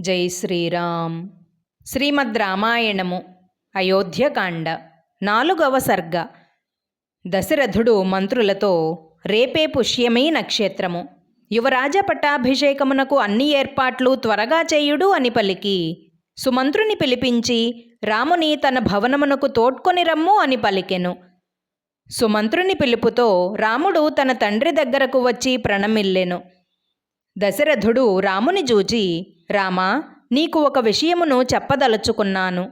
జై శ్రీరామ్. శ్రీమద్ రామాయణము అయోధ్యకాండ నాలుగవ సర్గ. దశరథుడు మంత్రులతో రేపే పుష్యమీ నక్షత్రము. యువరాజ పట్టాభిషేకమునకు అన్ని ఏర్పాట్లు త్వరగా చేయుడు అని పలికి. సుమంత్రుని పిలిపించి రాముని తన భవనమునకు తోడ్కొని రమ్ము అని పలికెను. సుమంత్రుని పిలుపుతో రాముడు తన తండ్రి దగ్గరకు వచ్చి ప్రణమిల్లెను. దశరథుడు రాముని జూచి రామా నీకు ఒక విషయమును చెప్పదలుచుకున్నాను.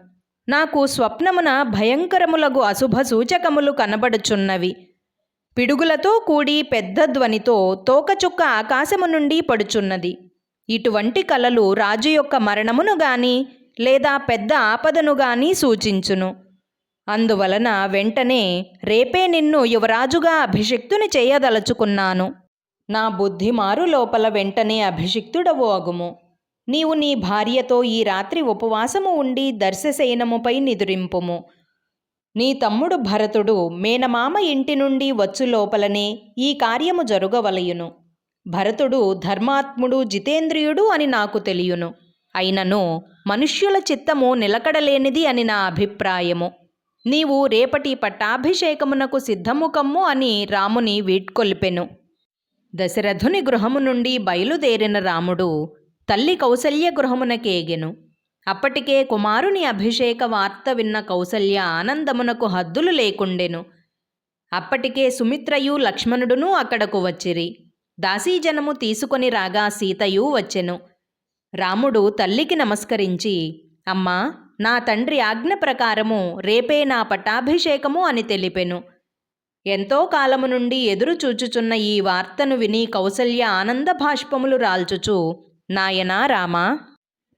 నాకు స్వప్నమున భయంకరములగు అశుభ సూచకములు కనబడుచున్నవి. పిడుగులతో కూడి పెద్ద ధ్వనితో తోకచుక్క ఆకాశము నుండి పడుచున్నది. ఇటువంటి కలలు రాజు యొక్క మరణమును గాని లేదా పెద్ద ఆపదను గాని సూచించును. అందువలన వెంటనే రేపే నిన్ను యువరాజుగా అభిషిక్తుని చేయదలుచుకున్నాను. నా బుద్ధిమారు లోపల వెంటనే అభిషిక్తుడవు అగుము. నీవు నీ భార్యతో ఈ రాత్రి ఉపవాసము ఉండి దర్శశయనముపై నిదురింపుము. నీ తమ్ముడు భరతుడు మేనమామ ఇంటి నుండి వచ్చు లోపలనే ఈ కార్యము జరుగవలయును. భరతుడు ధర్మాత్ముడు జితేంద్రియుడు అని నాకు తెలియను. అయినను మనుష్యుల చిత్తము నిలకడలేనిది అని నా అభిప్రాయము. నీవు రేపటి పట్టాభిషేకమునకు సిద్ధముకమ్ము అని రాముని వీడ్కొల్పెను. దశరథుని గృహము నుండి బయలుదేరిన రాముడు తల్లి కౌసల్య గృహమునకేగెను. అప్పటికే కుమారుని అభిషేక వార్త విన్న కౌసల్య ఆనందమునకు హద్దులు లేకుండెను. అప్పటికే సుమిత్రయు లక్ష్మణుడును అక్కడకు వచ్చిరి. దాసీజనము తీసుకొని రాగా సీతయు వచ్చెను. రాముడు తల్లికి నమస్కరించి అమ్మా నా తండ్రి ఆజ్ఞ ప్రకారము రేపే నా పట్టాభిషేకము అని తెలిపెను. ఎంతో కాలము నుండి ఎదురు చూచుచున్న ఈ వార్తను విని కౌసల్య ఆనంద భాష్పములు రాల్చుచు నాయనా రామా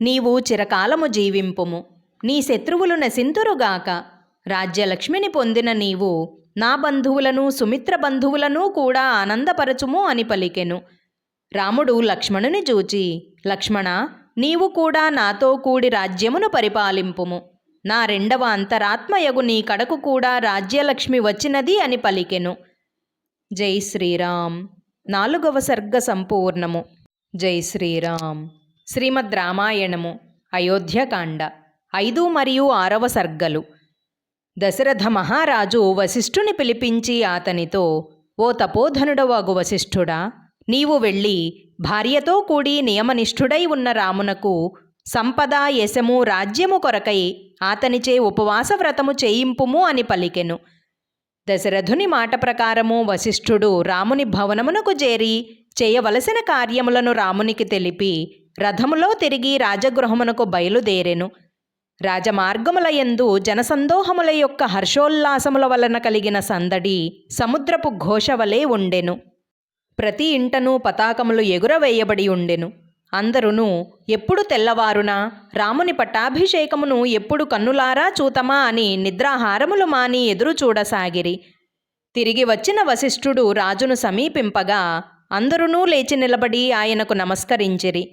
నీవు చిరకాలము జీవింపుము. నీ శత్రువులు నశింతురుగాక రాజ్యలక్ష్మిని పొందిన నీవు నా బంధువులను సుమిత్ర బంధువులను కూడా ఆనందపరచుము అని పలికెను. రాముడు లక్ష్మణుని చూచి లక్ష్మణ నీవు కూడా నాతో కూడి రాజ్యమును పరిపాలింపుము. నా రెండవ అంతరాత్మయగు నీ కడకు కూడా రాజ్యలక్ష్మి వచ్చినది అని పలికెను. జై శ్రీరామ్. నాలుగవ సర్గ సంపూర్ణము. జై శ్రీరామ్. శ్రీమద్ రామాయణము అయోధ్యకాండ ఐదు మరియు ఆరవ సర్గలు. దశరథ మహారాజు వశిష్ఠుని పిలిపించి అతనితో ఓ తపోధనుడవాగు వశిష్ఠుడా నీవు వెళ్ళి భార్యతో కూడి నియమనిష్ఠుడై ఉన్న రామునకు సంపద యశము రాజ్యము కొరకై అతనిచే ఉపవాస వ్రతము చేయింపుము అని పలికెను. దశరథుని మాట ప్రకారము వశిష్ఠుడు రాముని భవనమునకు చేరి చేయవలసిన కార్యములను రామునికి తెలిపి రథములో తిరిగి రాజగృహమునకు బయలుదేరెను. రాజమార్గముల యందు జనసందోహముల యొక్క హర్షోల్లాసముల వలన కలిగిన సందడి సముద్రపు ఘోషవలే ఉండెను. ప్రతి ఇంటను పతాకములు ఎగురవేయబడి ఉండెను. అందరును ఎప్పుడు తెల్లవారునా? రాముని పట్టాభిషేకమును ఎప్పుడు కన్నులారా చూతమా అని నిద్రాహారములు మాని ఎదురు చూడసాగిరి తిరిగి వచ్చిన వశిష్ఠుడు రాజును సమీపింపగా అందరూ లేచి నిలబడి ఆయనకు నమస్కరించిరి.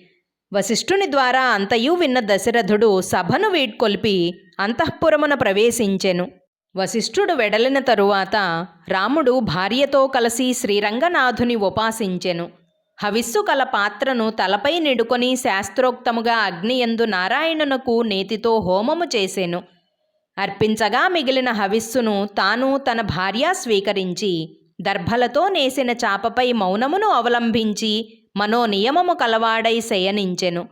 వశిష్ఠుని ద్వారా అంతయు విన్న దశరథుడు సభను వీడ్కొల్పి అంతఃపురమున ప్రవేశించెను. వశిష్ఠుడు వెడలిన తరువాత రాముడు భార్యతో కలిసి శ్రీరంగనాథుని ఉపాసించెను. హవిస్సు కల పాత్రను తలపై నిడుకొని శాస్త్రోక్తముగా అగ్నియందు నారాయణునకు నేతితో హోమము చేసెను. అర్పించగా మిగిలిన హవిస్సును తాను తన భార్య స్వీకరించి దర్భలతో నేసిన చాపపై మౌనమును అవలంబించి మనోనియమము కలవాడై శయనించెను.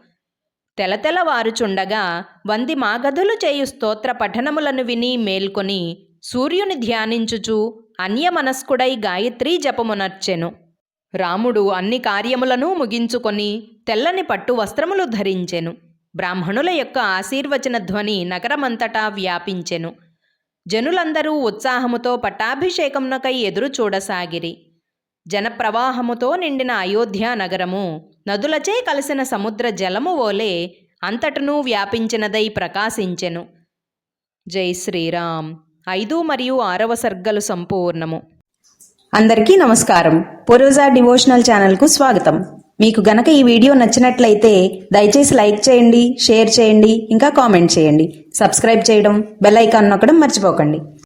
తెలతెలవారుచుండగా వంది మాగధులు చేయు స్తోత్ర పఠనములను విని మేల్కొని సూర్యుని ధ్యానించుచు అన్యమనస్కుడై గాయత్రీ జపమునర్చెను. రాముడు అన్ని కార్యములను ముగించుకొని తెల్లని పట్టు వస్త్రములు ధరించెను. బ్రాహ్మణుల యొక్క ఆశీర్వచన ధ్వని నగరమంతటా వ్యాపించెను. జనులందరూ ఉత్సాహముతో పట్టాభిషేకమునకై ఎదురు చూడసాగిరి. జనప్రవాహముతో నిండిన అయోధ్య నగరము నదులచే కలిసిన సముద్ర జలము ఓలే అంతటను వ్యాపించినదై ప్రకాశించెను. జై శ్రీరామ్. ఐదు మరియు ఆరవ సర్గలు సంపూర్ణము. అందరికీ నమస్కారం. పొరోజా డివోషనల్ ఛానల్కు స్వాగతం. మీకు గనక ఈ వీడియో నచ్చినట్లయితే దయచేసి లైక్ చేయండి షేర్ చేయండి ఇంకా కామెంట్ చేయండి. సబ్స్క్రైబ్ చేయడం బెల్ ఐకాన్ నొక్కడం మర్చిపోకండి.